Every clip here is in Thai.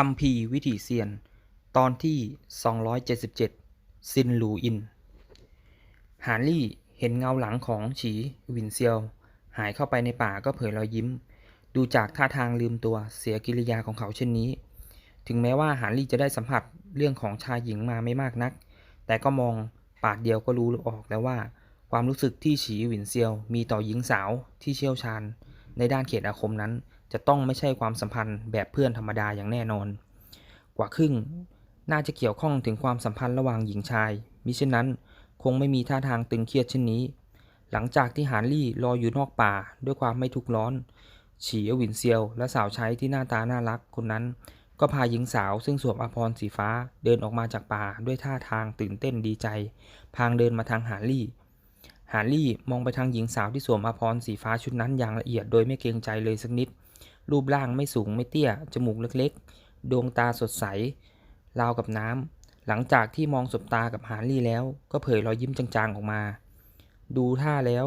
คัมภีวิถีเซียน ตอนที่ 277 ซินหลูอิน หานลี่เห็นเงาหลังของฉีหวินเซียว หายเข้าไปในป่าก็เผยรอยยิ้ม ดูจากท่าทางลืมตัวเสียกิริยาของเขาเช่นนี้ ถึงแม้ว่าหานลี่จะได้สัมผัสเรื่องของชายหญิงมาไม่มากนัก แต่ก็มองปาดเดียวก็รู้ออกแล้วว่า ความรู้สึกที่ฉีหวินเซียวมีต่อหญิงสาวที่เชี่ยวชาญ ในด้านเขตอาคมนั้น จะต้องไม่ใช่ความสัมพันธ์แบบเพื่อนธรรมดาอย่างแน่นอน กว่าครึ่งน่าจะเกี่ยวข้องถึงความสัมพันธ์ระหว่างหญิงชายมิเช่นนั้น คงไม่มีท่าทางตึงเครียดเช่นนี้ หลังจากที่หานลี่รออยู่นอกป่าด้วยความไม่ทุกข์ร้อน ฉีอวินเซียว และสาวใช้ที่หน้าตาน่ารักคนนั้น ก็พาหญิงสาวซึ่งสวมอภรณ์สีฟ้าเดินออกมาจากป่าด้วยท่าทางตื่นเต้นดีใจ พางเดินมาทางหานลี่ หานลี่มองไปทางหญิงสาวที่สวมอภรณ์สีฟ้าชุดนั้นอย่างละเอียดโดยไม่เกรงใจเลยสักนิด รูปร่างไม่สูงไม่เตี้ย จมูกเล็กๆ ดวงตาสดใส ราวกับน้ำ หลังจากที่มองสบตากับหานลี่แล้ว ก็เผยรอยยิ้มจางๆออกมา ดูท่าแล้ว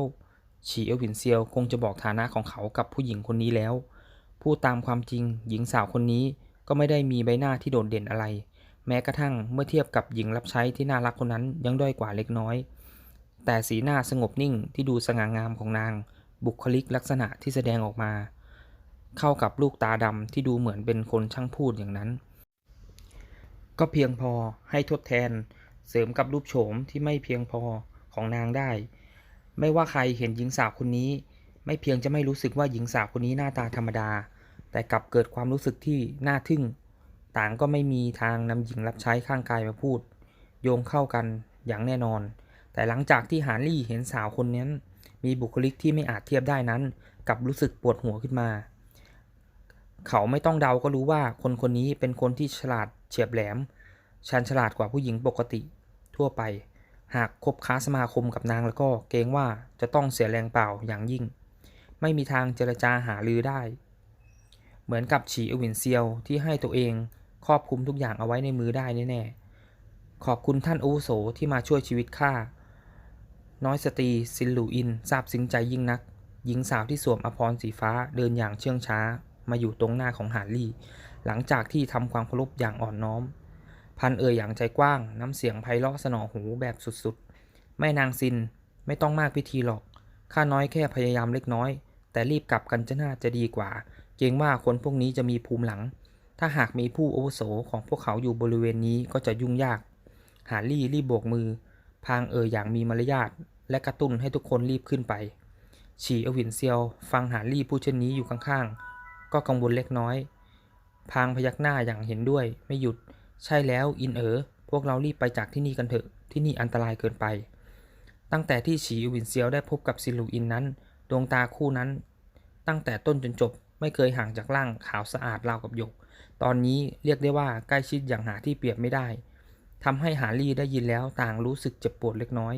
ฉีเอลหวินเซียวคงจะบอกฐานะของเขากับผู้หญิงคนนี้แล้ว พูดตามความจริงหญิงสาวคนนี้ก็ไม่ได้มีใบหน้าที่โดดเด่นอะไร แม้กระทั่งเมื่อเทียบกับหญิงรับใช้ที่น่ารักคนนั้นยังด้อยกว่าเล็กน้อย แต่สีหน้าสงบนิ่งที่ดูสง่างามของนาง บุคลิกลักษณะที่แสดงออกมา เข้ากับลูกตาดำที่ดูเหมือนเป็นคนช่างพูดอย่างนั้น ก็เพียงพอให้ทดแทนเสริมกับรูปโฉมที่ไม่เพียงพอของนางได้ ไม่ว่าใครเห็นหญิงสาวคนนี้ ไม่เพียงจะไม่รู้สึกว่าหญิงสาวคนนี้หน้าตาธรรมดา แต่กลับเกิดความรู้สึกที่น่าทึ่ง ต่างก็ไม่มีทางนำหญิงรับใช้ข้างกายมาพูด โยงเข้ากันอย่างแน่นอน แต่หลังจากที่หานลี่เห็นสาวคนนั้น มีบุคลิกที่ไม่อาจเทียบได้นั้น กลับรู้สึกปวดหัวขึ้นมา เขาไม่ต้องเดาก็รู้ว่าคนคนนี้เป็นคนที่ฉลาดเฉียบแหลมชันฉลาดกว่าผู้หญิงปกติทั่วไป หากคบค้าสมาคมกับนางแล้วก็เกรงว่าจะต้องเสียแรงเปล่าอย่างยิ่ง ไม่มีทางเจรจาหารือได้ เหมือนกับฉีอวินเซียวที่ให้ตัวเองครอบคลุมทุกอย่างเอาไว้ในมือได้แน่ๆขอบคุณท่านอุโสที่มาช่วยชีวิตข้าน้อยสตรีซินหลูอินซาบซึ้งใจยิ่งนัก หญิงสาวที่สวมอภรณ์สีฟ้าเดินอย่างเชื่องช้า มาอยู่ตรงหน้าของหาลี่ หลังจากที่ทำความเคารพอย่างอ่อนน้อม พันเอ่ยอย่างใจกว้าง น้ำเสียงไพเราะสนอหูแบบสุดๆ แม่นางซินไม่ต้องมากพิธีหรอก ข้าน้อยแค่พยายามเล็กน้อย แต่รีบกลับกันจะน่าจะดีกว่า เกรงว่าคนพวกนี้จะมีภูมิหลัง ถ้าหากมีผู้อาวุโสของพวกเขาอยู่บริเวณนี้ก็จะยุ่งยากหาลี่รีบโบกมือ พางเอ่ยอย่างมีมารยาทและกระตุ้นให้ทุกคนรีบขึ้นไปฉีอวินเซียว ฟังหาลี่พูดเช่นนี้อยู่ข้างๆ ก็กังวลเล็กน้อย พางพยักหน้าอย่างเห็นด้วย ไม่หยุด ใช่แล้วอินเอ๋อพวกเรารีบไปจากที่นี่กันเถอะ ที่นี่อันตรายเกินไป ตั้งแต่ที่ฉีอวินเซียวได้พบกับซิลูอินนั้น ดวงตาคู่นั้น ตั้งแต่ต้นจนจบไม่เคยห่างจากร่างขาวสะอาดราวกับหยก ตอนนี้เรียกได้ว่าใกล้ชิดอย่างหาที่เปรียบไม่ได้ทำให้หาลี่ได้ยินแล้วต่างรู้สึกเจ็บปวดเล็กน้อย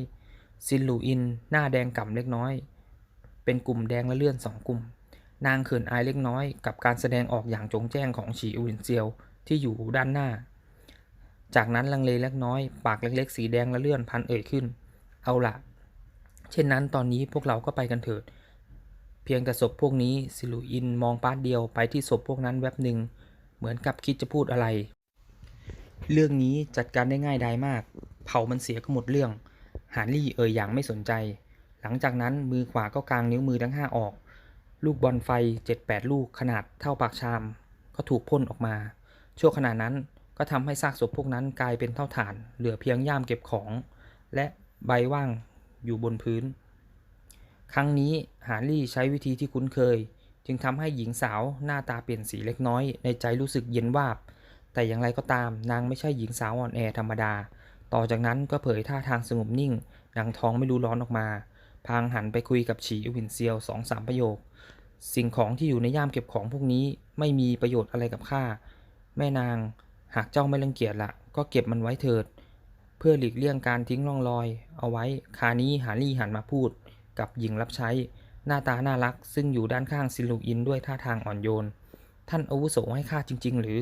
ซินหลูอิน หน้าแดงก่ำเล็กน้อย เป็นกลุ่มแดงและเลื่อนสองกลุ่ม นางเขินอายเล็กน้อยกับการแสดงออกอย่างจงแจ้งของฉีอุนเซียวที่อยู่ด้านหน้า จากนั้นลังเลเล็กน้อย ปากเล็กๆ สีแดงและเลื่อนพันเอ่ยขึ้น เอาละเช่นนั้นตอนนี้พวกเราก็ไปกันเถิด เพียงแต่ศพพวกนี้ซิลูอินมองปาดเดียวไปที่ศพพวกนั้นแวบหนึ่ง เหมือนกับคิดจะพูดอะไร เรื่องนี้จัดการได้ง่ายดายมาก เผามันเสียก็หมดเรื่อง หานลี่เอ่ยอย่างไม่สนใจ หลังจากนั้นมือขวาก็กางนิ้วมือทั้งห้าออก ลูกบอลไฟ 7-8 ลูกขนาดเท่าปากชาม ก็ถูกพ่นออกมาชั่วขณะนั้นก็ทำให้ซากศพพวกนั้นกลายเป็นเท่าฐาน เหลือเพียงย่ามเก็บของ และใบว่างอยู่บนพื้น ครั้งนี้หาลี่ใช้วิธีที่คุ้นเคย จึงทำให้หญิงสาวหน้าตาเปลี่ยนสีเล็กน้อย ในใจรู้สึกเย็นวาบ แต่อย่างไรก็ตามนางไม่ใช่หญิงสาวอ่อนแอธรรมดา ต่อจากนั้นก็เผยท่าทางสงบนิ่งหนังท้องไม่รู้ร้อนออกมา พางหันไปคุยกับฉีวินเซียวสองสามประโยค สิ่งของที่อยู่ในย่ามเก็บของพวกนี้ไม่มีประโยชน์อะไรกับข้าแม่นางหากเจ้าไม่รังเกียจละก็เก็บมันไว้เถิด เพื่อหลีกเลี่ยงการทิ้งร่องรอย เอาไว้คานี้หาลี่หันมาพูด กับหญิงรับใช้ หน้าตาน่ารัก ซึ่งอยู่ด้านข้างซิลูอินด้วยท่าทางอ่อนโยน ท่านอาวุโสให้ข้าจริง ๆ หรือ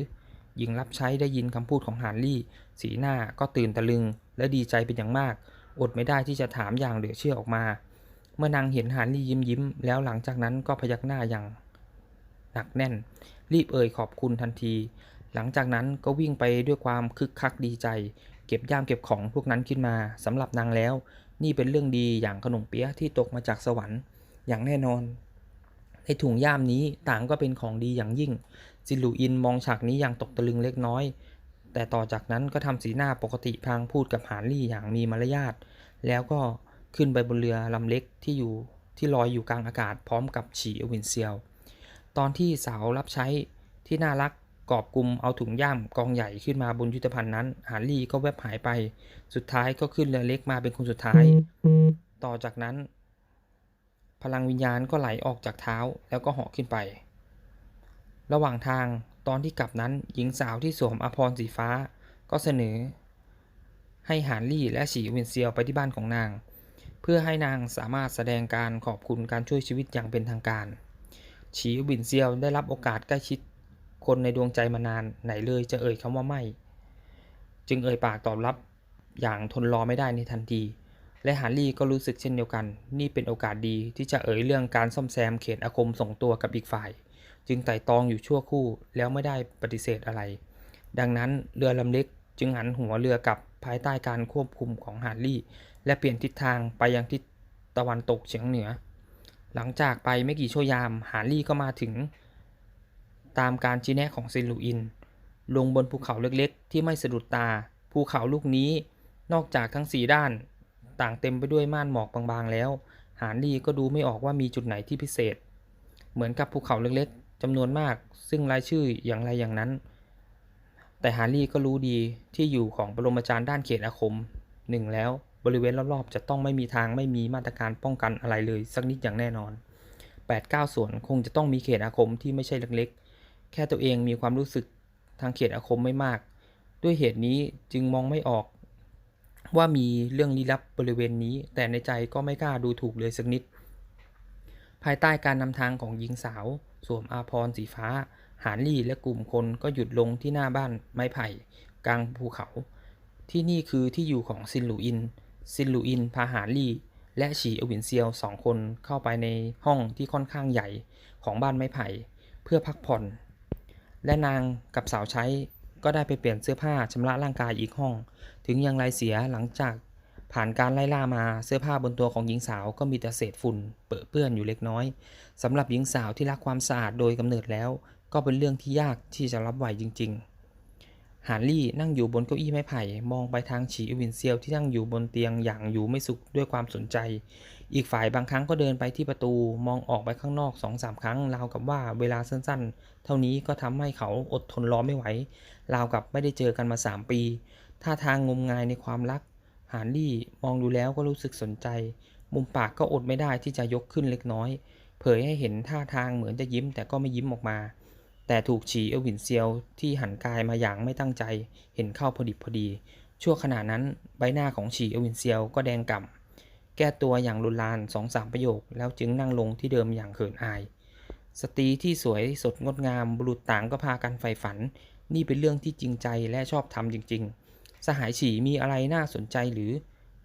หญิงรับใช้ได้ยินคำพูดของหานลี่ สีหน้าก็ตื่นตะลึงและดีใจเป็นอย่างมาก อดไม่ได้ที่จะถามอย่างเหลือเชื่อออกมา มื่อนางเห็นหานลี่ยิ้มยิ้ม แล้วหลังจากนั้นก็พยักหน้าอย่างหนักแน่น รีบเอ่ยขอบคุณทันที หลังจากนั้นก็วิ่งไปด้วยความคึกคักดีใจ เก็บย่ามเก็บของพวกนั้นขึ้นมาสำหรับนางแล้ว นี่เป็นเรื่องดีอย่างขนมเปี๊ยะที่ตกมาจากสวรรค์ อย่างแน่นอน ในถุงย่ามนี้ต่างก็เป็นของดีอย่างยิ่งซิลูอินมองฉากนี้อย่างตกตะลึงเล็กน้อย แต่ต่อจากนั้นก็ทำสีหน้าปกติพางพูดกับหานลี่อย่างมีมารยาทแล้วก็ ขึ้นไปบนเรือลำเล็กที่อยู่ที่ลอยอยู่กลางอากาศพร้อมกับฉีอวินเซียว ตอนที่สาวรับใช้ที่น่ารักกอบกลุ่มเอาถุงย่ามกองใหญ่ขึ้นมาบนยุทธภัณฑ์นั้นหานลี่ก็แวบหายไป สุดท้ายก็ขึ้นเรือเล็กมาเป็นคนสุดท้าย ต่อจากนั้น พลังวิญญาณก็ไหลออกจากเท้าแล้วก็เหาะขึ้นไป ระหว่างทางตอนที่กลับนั้นหญิงสาวที่สวมอภรณ์สีฟ้า ก็เสนอ ให้หานลี่และฉีวินเซียวไปที่บ้านของนาง เพื่อให้นางสามารถแสดงการขอบคุณการช่วยชีวิตอย่างเป็นทางการฉีวินเซียวได้รับโอกาสใกล้ชิด คนในดวงใจมานานไหนเลยจะเอ่ยคำว่าไม่ จึงเอ่ยปากตอบรับอย่างทนรอไม่ได้ในทันที และฮาร์รี่ก็รู้สึกเช่นเดียวกัน นี่เป็นโอกาสดีที่จะเอ่ยเรื่องการซ่อมแซมเขตอาคมส่งตัวกับอีกฝ่าย จึงไต่ตองอยู่ชั่วครู่แล้วไม่ได้ปฏิเสธอะไร ดังนั้นเรือลำเล็กจึงหันหัวเรือกลับภายใต้การควบคุมของฮาร์รี่ และเปลี่ยนทิศทางไปยังทิศตะวันตกเฉียงเหนือ หลังจากไปไม่กี่ชั่วยามฮาร์รี่ก็มาถึง ตามการชี้แนะของเซนลูอิน ลงบนภูเขาเล็กๆ ที่ไม่สะดุดตา ภูเขาลูกนี้นอกจากทั้งสีด้าน ต่างเต็มไปด้วยม่านหมอกบางๆแล้วหานลี่ก็ดูไม่ออกว่ามีจุดไหนที่พิเศษ เหมือนกับภูเขาเล็กๆจำนวนมาก ซึ่งรายชื่ออย่างไรอย่างนั้น แต่ฮาร์รี่ก็รู้ดีที่อยู่ของปรมาจารย์ด้านเขตอาคมหนึ่งแล้ว บริเวณรอบๆจะต้องไม่มีทางไม่มีมาตรการป้องกันอะไรเลย สักนิดอย่างแน่นอน 8-9 ส่วนคงจะต้องมีเขตอาคมที่ไม่ใช่เล็กๆ แค่ตัวเองมีความรู้สึกทางเขตอาคมไม่มาก ด้วยเหตุนี้จึงมองไม่ออก ว่ามีเรื่องลี้ลับบริเวณนี้ แต่ในใจก็ไม่กล้าดูถูกเลยสักนิด ภายใต้การนำทางของหญิงสาว สวมอาภรสีฟ้า หานลี่และกลุ่มคนก็หยุดลงที่หน้าบ้านไม้ไผ่ กลางภูเขา ที่นี่คือที่อยู่ของซินหลูอิน ซินลูอิน พาหานลี่ และฉีอวินเซียวสองคนเข้าไปในห้องที่ค่อนข้างใหญ่ของบ้านไม้ไผ่ เพื่อพักผ่อน และนางกับสาวใช้ก็ได้ไปเปลี่ยนเสื้อผ้าชำระร่างกายอีกห้อง ถึงอย่างไรเสียหลังจากผ่านการไล่ล่ามาเสื้อผ้าบนตัวของหญิงสาวก็มีแต่เศษฝุ่น เปื้อนเปื้อนอยู่เล็กน้อยสำหรับหญิงสาวที่รักความสะอาดโดยกำเนิดแล้ว ก็เป็นเรื่องที่ยากที่จะรับไหวจริง ๆ หานลี่นั่งอยู่บนเก้าอี้ไม้ไผ่ มองไปทางฉีอวินเซียวที่นั่งอยู่บนเตียงอย่างอยู่ไม่สุขด้วยความสนใจ อีกฝ่ายบางครั้งก็เดินไปที่ประตู มองออกไปข้างนอกสองสามครั้ง ราวกับว่าเวลาสั้นๆ เท่านี้ก็ทำให้เขาอดทนรอไม่ไหว ราวกับไม่ได้เจอกันมาสามปี ท่าทางงมงายในความรักหานลี่มองดูแล้วก็รู้สึกสนใจ มุมปากก็อดไม่ได้ที่จะยกขึ้นเล็กน้อย เผยให้เห็นท่าทางเหมือนจะยิ้มแต่ก็ไม่ยิ้มออกมา แต่ถูกฉีเอวินเซียวที่หันกายมาอย่างไม่ตั้งใจเห็นเข้าพอดิบพอดี ชั่วขณะนั้นใบหน้าของฉีเอวินเซียวก็แดงก่ำแก้ตัวอย่างรุนแรงสองสามประโยค แล้วจึงนั่งลงที่เดิมอย่างเขินอาย สตรีที่สวยสดงดงามบุรุษต่างก็พากันใฝ่ฝัน นี่เป็นเรื่องที่จริงใจและชอบทำจริง ๆ สหายฉีมีอะไรน่าสนใจหรือ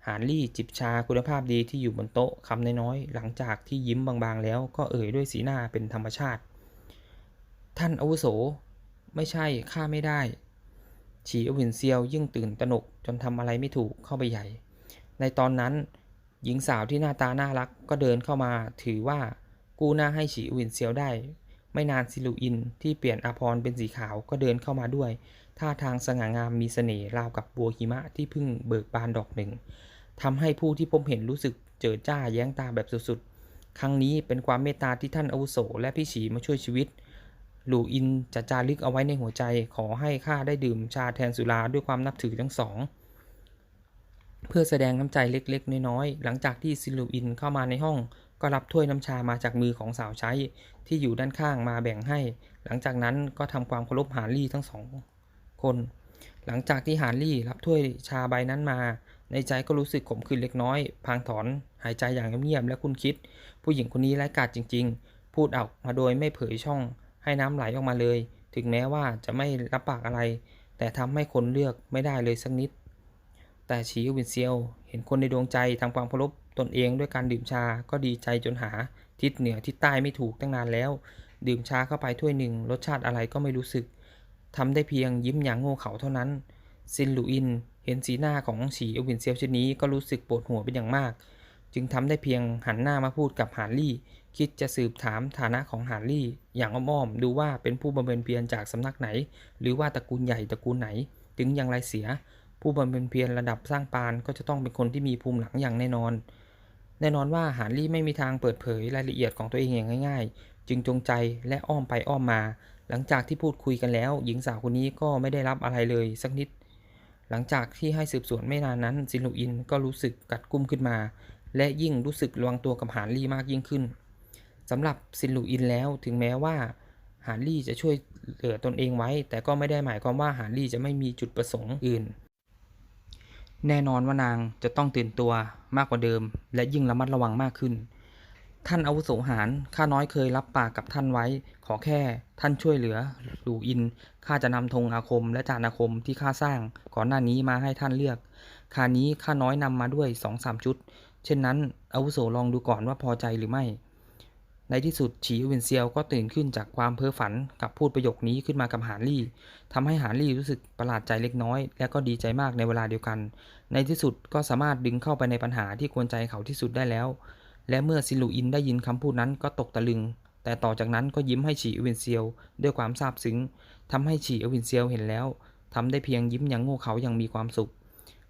หานลี่จิบชาคุณภาพดีที่อยู่บนโต๊ะคำน้อยๆหลังจากที่ยิ้มบางๆแล้วก็เอ่ยด้วยสีหน้าเป็นธรรมชาติ ท่านอาวุโส ไม่ใช่ข้าไม่ได้ ฉีอวินเซียวยิ่งตื่นตระหนกจนทำอะไรไม่ถูกเข้าไปใหญ่ ในตอนนั้น หญิงสาวที่หน้าตาน่ารักก็เดินเข้ามาถือว่ากู้หน้าให้ฉีอวินเซียวได้ ไม่นานซิลูอินที่เปลี่ยนอาภรเป็นสีขาวก็เดินเข้ามาด้วย ท่าทางสง่างามมีเสน่ห์ราวกับบัวหิมะที่เพิ่งเบิกบานดอกหนึ่งทำให้ผู้ที่พบเห็นรู้สึกเจิดจ้าแย้งตาแบบสุดๆ ครั้งนี้เป็นความเมตตาที่ท่านอาวุโสและพี่ฉีมาช่วยชีวิต หลู่อินจะจารึกเอาไว้ในหัวใจ ขอให้ข้าได้ดื่มชาแทนสุราด้วยความนับถือทั้งสอง เพื่อแสดงน้ำใจเล็กๆ น้อยๆ หลังจากที่ซิลูอินเข้ามาในห้อง ก็รับถ้วยน้ำชามาจากมือของสาวใช้ ที่อยู่ด้านข้างมาแบ่งให้ หลังจากนั้นก็ทำความเคารพหารี่ทั้งสองคน หลังจากที่หารี่รับถ้วยชาใบนั้นมา ในใจก็รู้สึกขมขื่นเล็กน้อย พางถอนหายใจอย่างเงียบๆและคุณคิด ผู้หญิงคนนี้ไร้กาจจริง ๆ พูดออกมาโดยไม่เผยช่อง ให้น้ำไหลออกมาเลย ถึงแม้ว่าจะไม่รับปากอะไร แต่ทำให้คนเลือกไม่ได้เลยสักนิด แต่ชีวินเซียว เห็นคนในดวงใจทำความเคารพตนเองด้วยการดื่มชาก็ดีใจจนหาทิศเหนือทิศใต้ไม่ถูกตั้งนานแล้ว ดื่มชาเข้าไปถ้วยหนึ่ง รสชาติอะไรก็ไม่รู้สึกทำได้เพียงยิ้มอย่างโง่เขลาเท่านั้นซินหลูอิน เห็นสีหน้าของฉีอวินเซียวเช่นนี้ก็รู้สึกปวดหัวเป็นอย่างมาก จึงทำได้เพียงหันหน้ามาพูดกับหานลี่ คิดจะสืบถามฐานะของหานลี่อย่างอ้อมๆดูว่าเป็นผู้บำเพ็ญเพียรจากสำนักไหน หรือว่าตระกูลใหญ่ตระกูลไหน ถึงอย่างไรเสีย ผู้บำเพ็ญเพียรระดับสร้างปานก็จะต้องเป็นคนที่มีภูมิหลังอย่างแน่นอน แน่นอนว่าหานลี่ไม่มีทางเปิดเผยรายละเอียดของตัวเองอย่างง่าย ๆ จึงจงใจและอ้อมไปอ้อมมา หลังจากที่พูดคุยกันแล้ว หญิงสาวคนนี้ก็ไม่ได้รับอะไรเลยสักนิด หลังจากที่ให้สืบสวนไม่นานนั้นซินลูอินก็รู้สึกกัดกุ้มขึ้นมา และยิ่งรู้สึกระวังตัวกับหานลี่มากยิ่งขึ้น สำหรับซินลูอินแล้วถึงแม้ว่าหานลี่จะช่วยเหลือตนเองไว้ แต่ก็ไม่ได้หมายความว่าหานลี่จะไม่มีจุดประสงค์อื่น แน่นอนว่านางจะต้องตื่นตัวมากกว่าเดิม และยิ่งระมัดระวังมากขึ้น ท่านอาวุโสหารข้าน้อยเคยรับปากกับท่านไว้ ขอแค่ท่านช่วยเหลือลูอินข้าจะนำธงอาคมและจานอาคมที่ข้าสร้างก่อนหน้านี้มาให้ท่านเลือกคานี้ข้าน้อยนำมาด้วยสองสามชุด เช่นนั้นอาวุโสลองดูก่อนว่าพอใจหรือไม่ ในที่สุดฉีเวนเซียวก็ตื่นขึ้นจากความเพ้อฝันกับพูดประโยคนี้ขึ้นมากับหานลี่ทำให้หานลี่รู้สึกประหลาดใจเล็กน้อย และก็ดีใจมากในเวลาเดียวกัน ในที่สุดก็สามารถดึงเข้าไปในปัญหาที่กวนใจเขาที่สุดได้แล้ว และเมื่อซิลูอินได้ยินคำพูดนั้นก็ตกตะลึง แต่ต่อจากนั้นก็ยิ้มให้ฉีเอวินเซียว ด้วยความซาบซึ้งทำให้ฉีเอวินเซียวเห็นแล้วทำได้เพียงยิ้มอย่างโง่เขาอย่างมีความสุข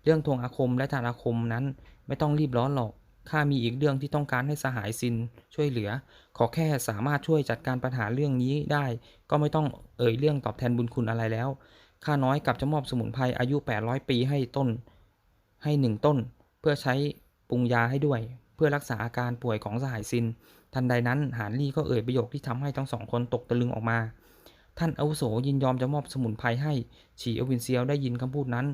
เรื่องทวงอาคมและทานอาคมนั้นไม่ต้องรีบร้อนหรอก ข้ามีอีกเรื่องที่ต้องการให้สหายซินช่วยเหลือ ขอแค่สามารถช่วยจัดการปัญหาเรื่องนี้ได้ ก็ไม่ต้องเอ่ยเรื่องตอบแทนบุญคุณอะไรแล้ว ข้าน้อยกับจะมอบสมุนไพรอายุ 800 ปีให้ต้น ให้หนึ่งต้น เพื่อใช้ปรุงยาให้ด้วย เพื่อรักษาอาการป่วยของสหายซิน ทันใดนั้นหานลี่ก็เอ่ยประโยคที่ทำให้ทั้งสองคนตกตะลึงออกมา ท่านอาวุโสยินยอมจะมอบสมุนไพรให้ฉีอวินเซียวได้ยินคำพูดนั้น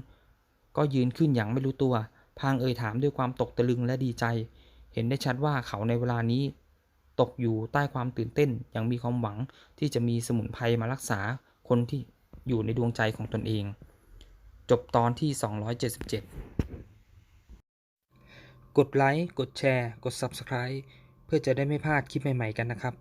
ก็ยืนขึ้นอย่างไม่รู้ตัว พางเอ่ยถามด้วยความตกตะลึงและดีใจ เห็นได้ชัดว่าเขาในเวลานี้ ตกอยู่ใต้ความตื่นเต้นอย่างมีความหวังที่จะมีสมุนไพรมารักษาคนที่อยู่ในดวงใจของตนเอง จบตอนที่ 277 กดไลค์ กดแชร์ กด Subscribe เพื่อจะได้ไม่พลาดคลิปใหม่ ๆ กันนะครับ